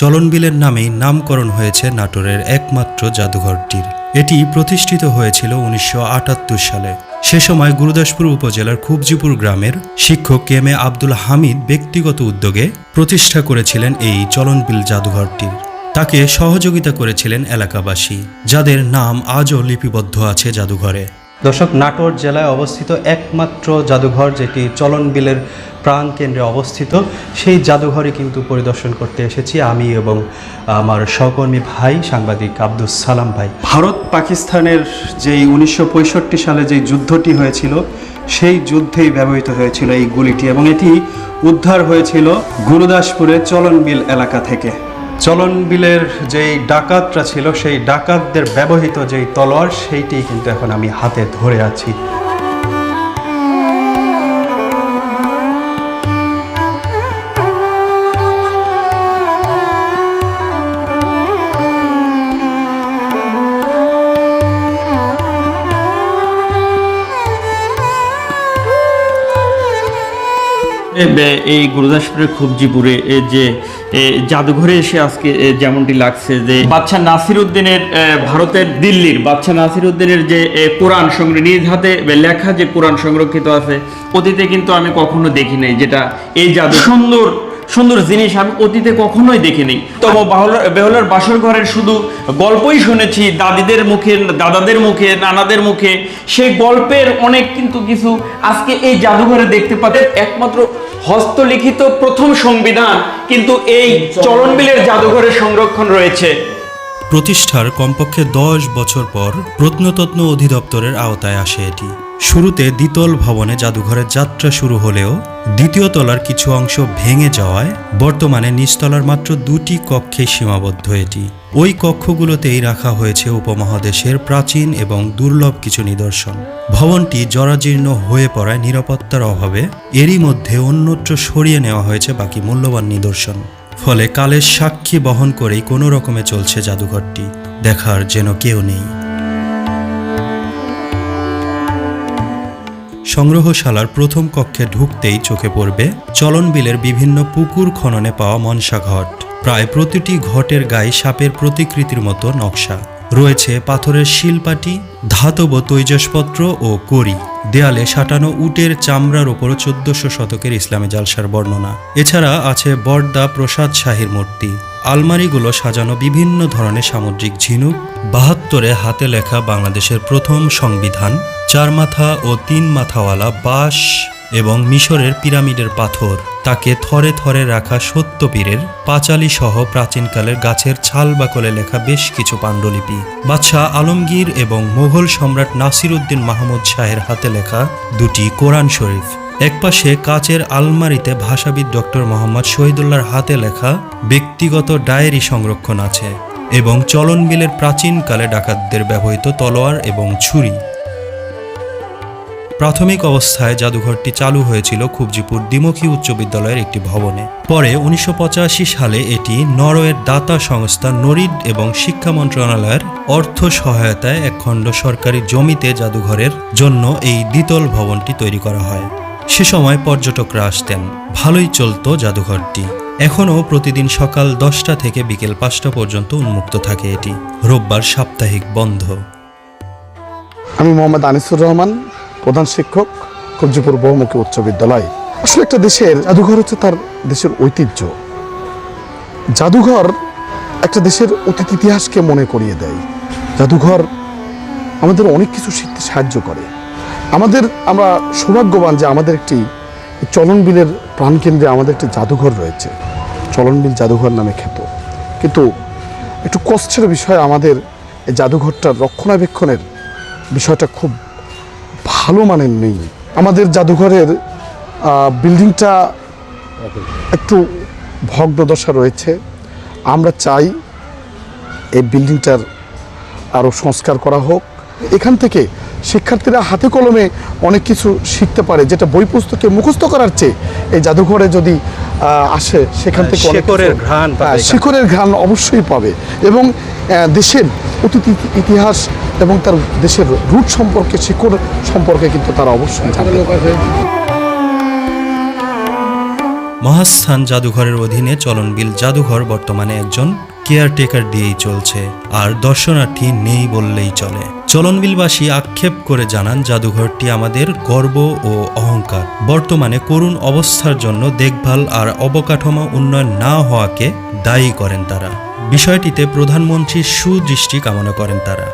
চলনবিলের নামেই নামকরণ হয়েছে নাটোরের একমাত্র জাদুঘরটির। এটি প্রতিষ্ঠিত হয়েছিল উনিশশো আটাত্তর সালে। সে সময় গুরুদাসপুর উপজেলার খুবজিপুর গ্রামের শিক্ষক এম এ আব্দুল হামিদ ব্যক্তিগত উদ্যোগে প্রতিষ্ঠা করেছিলেন এই চলনবিল জাদুঘরটির। তাকে সহযোগিতা করেছিলেন এলাকাবাসী, যাদের নাম আজও লিপিবদ্ধ আছে জাদুঘরে। দর্শক, নাটোর জেলায় অবস্থিত একমাত্র জাদুঘর যেটি চলনবিলের প্রাণ কেন্দ্রে অবস্থিত, সেই জাদুঘরে কিন্তু পরিদর্শন করতে এসেছি আমি এবং আমার সহকর্মী ভাই, সাংবাদিক আব্দুস সালাম ভাই। ভারত পাকিস্তানের যেই উনিশশো পঁয়ষট্টি সালে যে যুদ্ধটি হয়েছিল, সেই যুদ্ধেই ব্যবহৃত হয়েছিল এই গুলিটি এবং এটি উদ্ধার হয়েছিল গুরুদাসপুরের চলনবিল এলাকা থেকে। চলনবিলের যেই ডাকাতরা ছিল, সেই ডাকাতদের ব্যবহৃত যেই তলোয়ার, সেইটি কিন্তু এখন আমি হাতে ধরে আছি। এই গুরুদাসপুরের খুবজিপুরে যে জাদুঘরে এসে আজকে যেমনটি লাগছে যে বাচ্চা নাসির উদ্দিনের ভারতের দিল্লির বাচ্চা নাসির উদ্দিনের যে কোরআন সংগ্রহ, নিজ হাতে লেখা যে কোরআন সংরক্ষিত আছে, অতীতে কিন্তু আমি কখনো দেখি নাই যেটা এই জাদু সুন্দর সুন্দর জিনিস আমি অতীতে কখনোই দেখিনি। তবে বাহুলার বাসর ঘরের শুধু গল্পই শুনেছি, দাদিদের মুখে, দাদাদের মুখে, নানাদের মুখে। সেই গল্পের অনেক কিন্তু কিছু আজকে এই জাদুঘরে দেখতে পাতে একমাত্র হস্তলিখিত প্রথম সংবিধান কিন্তু এই চলনবিলের জাদুঘরে সংরক্ষণ রয়েছে। প্রতিষ্ঠার কমপক্ষে দশ বছর পর প্রত্নতত্ত্ব অধিদপ্তরের আওতায় আসে এটি। শুরুতে দ্বিতল ভবনে জাদুঘরের যাত্রা শুরু হলেও দ্বিতীয় তলার কিছু অংশ ভেঙে যাওয়ায় বর্তমানে নিচতলার মাত্র দুটি কক্ষে সীমাবদ্ধ এটি। ওই কক্ষগুলোতেই রাখা হয়েছে উপমহাদেশের প্রাচীন এবং দুর্লভ কিছু নিদর্শন। ভবনটি জরাজীর্ণ হয়ে পড়ায় নিরাপত্তার অভাবে এরই মধ্যে অন্যত্র সরিয়ে নেওয়া হয়েছে বাকি মূল্যবান নিদর্শন। ফলে কালের সাক্ষী বহন করেই কোনো রকমে চলছে জাদুঘরটি। দেখার যেন কেউ নেই। সংগ্রহশালার প্রথম কক্ষে ঢুকতেই চোখে পড়বে চলনবিলের বিভিন্ন পুকুর খননে পাওয়া মনসা ঘট। প্রায় প্রতিটি ঘটের গায়ে সাপের প্রতিকৃতির মতো নকশা। রয়েছে পাথরের শিলপাটি, ধাতব তৈজসপত্র ও করি দেয়ালে সাঁটানো উটের চামড়ার ওপর চোদ্দশো শতকের ইসলামী জালসার বর্ণনা। এছাড়া আছে বর্দা প্রসাদ শাহীর মূর্তি। আলমারিগুলো সাজানো বিভিন্ন ধরনের সামুদ্রিক ঝিনুক। বাহাত্তরে হাতে লেখা বাংলাদেশের প্রথম সংবিধান। চার মাথা ও তিন মাথাওয়ালা বাঁশ এবং মিশরের পিরামিডের পাথর, তাকে থরে থরে রাখা সত্যপীরের পাঁচালী সহ প্রাচীনকালের গাছের ছাল বাকলে লেখা বেশ কিছু পাণ্ডুলিপি। বাদশাহ আলমগীর এবং মোঘল সম্রাট নাসির উদ্দিন মাহমুদ শাহের হাতে লেখা দুটি কোরআন শরীফ। একপাশে কাচের আলমারিতে ভাষাবিদ ডক্টর মোহাম্মদ শহীদুল্লাহর হাতে লেখা ব্যক্তিগত ডায়েরি সংরক্ষণ আছে এবং চলনবিলের প্রাচীনকালে ডাকাতদের ব্যবহৃত তলোয়ার এবং ছুরি। প্রাথমিক অবস্থায় জাদুঘরটি চালু হয়েছিল খুবজিপুর দ্বিমুখী উচ্চ বিদ্যালয়ের একটি ভবনে। পরে উনিশশো পঁচাশি সালে এটি নরওয়ের দাতা সংস্থা নরিড এবং শিক্ষা মন্ত্রণালয়ের অর্থ সহায়তায় এক খণ্ড সরকারি জমিতে জাদুঘরের জন্য এই দ্বিতল ভবনটি তৈরি করা হয়। সে সময় পর্যটকরা আসতেন। ভালোই চলতো জাদুঘরটি। এখনও প্রতিদিন সকাল দশটা থেকে বিকেল পাঁচটা পর্যন্ত উন্মুক্ত থাকে এটি। রোববার সাপ্তাহিক বন্ধ। আমি মোহাম্মদ আনিসুর রহমান প্রধান শিক্ষক কবজিপুর বহুমুখী উচ্চ বিদ্যালয়। আসলে একটা দেশের জাদুঘর হচ্ছে তার দেশের ঐতিহ্য। জাদুঘর একটা দেশের অতীত ইতিহাসকে মনে করিয়ে দেয়। জাদুঘর আমাদের অনেক কিছু শিখতে সাহায্য করে। আমাদের, আমরা সৌভাগ্যবান যে আমাদের একটি চলনবিলের প্রাণকেন্দ্রে আমাদের একটি জাদুঘর রয়েছে। চলনবিল জাদুঘর নামে খ্যাত। কিন্তু একটু কষ্টের বিষয় আমাদের এই জাদুঘরটার রক্ষণাবেক্ষণের বিষয়টা খুব ভালো মানের নেই। আমাদের জাদুঘরের বিল্ডিংটা একটু ভগ্নদশা রয়েছে। আমরা চাই এই বিল্ডিংটার আরও সংস্কার করা হোক। এখান থেকে শিক্ষার্থীরা হাতে কলমে অনেক কিছু শিখতে পারে যেটা বই পুস্তকে মুখস্থ করার চেয়ে এই জাদুঘরে যদি আসে সেখান থেকে শেকড়ের ঘ্রাণ হ্যাঁ, শিকড়ের ঘ্রাণ অবশ্যই পাবে। এবং দেশের অতীত ইতিহাস এবং তার দেশের রুট সম্পর্কে, শিকড় সম্পর্কে কিন্তু তারা অবশ্যই জানতে মহাস্থান জাদুঘরের অধীনে চলনবিল জাদুঘর বর্তমানে একজন কেয়ারটেকার দিয়েই চলছে, আর দর্শনার্থী নেই বললেই চলে। চলনবিলবাসী আক্ষেপ করে জানান, জাদুঘরটি আমাদের গর্ব ও অহংকার। বর্তমানে করুণ অবস্থার জন্য দেখভাল আর অবকাঠামো উন্নয়ন না হওয়াকে দায়ী করেন তারা। বিষয়টিতে প্রধানমন্ত্রীর সুদৃষ্টি কামনা করেন তারা।